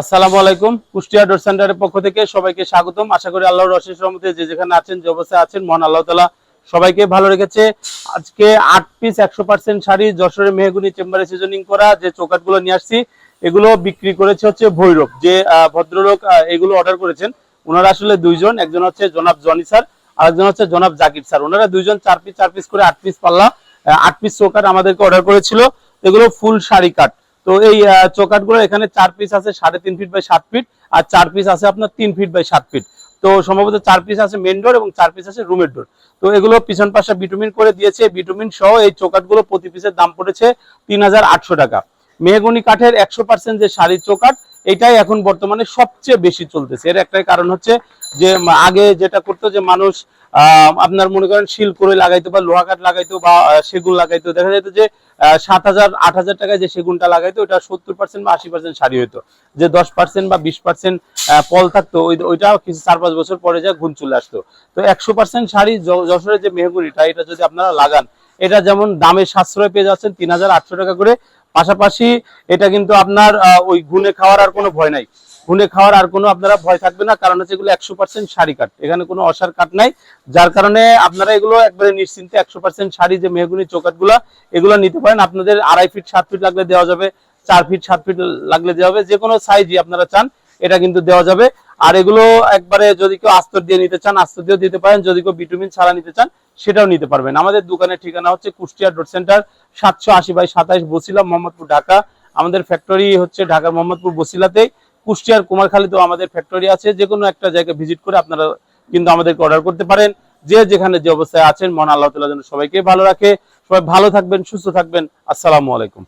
আসসালামু আলাইকুম। কুষ্টিয়া ডোর সেন্টারের পক্ষ থেকে সবাইকে স্বাগতম। আশা করি আল্লাহর অশেষ রহমতে যে যেখানে আছেন, যে অবস্থায় আছেন, মহান আল্লাহ তালা সবাইকে ভালো রেখেছে। আজকে আট পিস একশো পার্সেন্ট শাড়ি যশোরের মেহগুনি চেম্বারে সিজনিং করা যে চৌকাটগুলো নিয়ে আসছি, এগুলো বিক্রি করেছে হচ্ছে ভৈরব। যে ভদ্রলোক এগুলো অর্ডার করেছেন ওনারা আসলে দুইজন, একজন হচ্ছে জনাব জনি স্যার, আরেকজন হচ্ছে জনাব জাকির স্যার। ওনারা দুইজন চার পিস চার পিস করে আট পিস পাল্লা আট পিস চৌকাট আমাদেরকে অর্ডার করেছিল। এগুলো ফুল শাড়ি কাট তো এই চৌকাটগুলো এখানে চার পিস আছে, সাড়ে তিন ফিট বাই সাত ফিট আর চার পিস আছে আপনার তিন ফিট বাই সাত ফিট তো সম্ভবত চার পিস আছে মেন ডোর এবং চার পিস আছে রুমের ডোর তো এগুলো পিছন পাশে বিটুমিন করে দিয়েছে। বিটুমিন সহ এই চৌকাটগুলো প্রতি পিসের দাম পড়েছে তিন হাজার আটশো টাকা। মেহগনি কাঠের একশো পার্সেন্ট যে শাড়ির চৌকাট এটাই এখন বর্তমানে সবচেয়ে বেশি চলতেছে। এর একটাই কারণ হচ্ছে যে, আগে যেটা করতো যে মানুষ আপনার মনে করেন শিল করে লাগাইতো বা লোহা কাঠ লাগাইতো বা সেগুন লাগাইতো, দেখা যেত যে সাত হাজার, আট হাজার টাকায় যে সেগুনটা লাগাইতো, ওটা সত্তর পার্সেন্ট বা আশি পার্সেন্ট শাড়ি হতো যে দশ পার্সেন্ট বা বিশ পার্সেন্ট পল থাকতো, ওই ওইটা কিছু চার পাঁচ বছর পরে যা গুণ চলে আসতো। তো একশো পার্সেন্ট শাড়ি যশোরের যে মেহগুড়িটা এটা যদি আপনারা লাগান, এটা যেমন দামে সাশ্রয় পেয়ে যাচ্ছেন তিন হাজার আটশো টাকা করে, পাশাপাশি এটা কিন্তু আপনার ওই গুনে খাওয়ার আর কোনো ভয় নাই। গুনে খাওয়ার আর কোনো আপনারা ভয় থাকবে না, কারণ হচ্ছে এগুলো একশো পার্সেন্ট শাড়ি কাট এখানে কোনো অসার কাট নাই, যার কারণে আপনারা এগুলো একবারে নিশ্চিন্তে একশো পার্সেন্ট শাড়ি, যে মেহগুনি চৌকাটগুলা এগুলো নিতে পারেন। আপনাদের আড়াই ফিট সাত ফিট লাগলে দেওয়া যাবে, চার ফিট সাত ফিট লাগলে দেওয়া হবে যে কোনো সাইজই আপনারা চান, এটা কিন্তু দেওয়া যাবে। আর এগুলো একবারে যদি কেউ আস্তর দিয়ে নিতে চান, আস্তর দিয়েও দিতে পারেন, যদি কেউ বিটুমিন ছাড়া নিতে চান, সেটাও নিতে পারবেন। আমাদের দোকানের ঠিকানা হচ্ছে কুষ্টিয়া ডট সেন্টার সাতশো আশি বাই সাতাইশ বসিলা মোহাম্মদপুর, ঢাকা। আমাদের ফ্যাক্টরি হচ্ছে ঢাকার মোহাম্মদপুর বসিলাতেই। কুষ্টিয়ার কুমারখালীতেও আমাদের ফ্যাক্টরি আছে। যে কোনো একটা জায়গায় ভিজিট করে আপনারা কিন্তু আমাদেরকে অর্ডার করতে পারেন। যে যেখানে যে অবস্থায় আছেন মন আল্লাহ তালা যেন সবাইকে ভালো রাখে। সবাই ভালো থাকবেন, সুস্থ থাকবেন। আসসালামু আলাইকুম।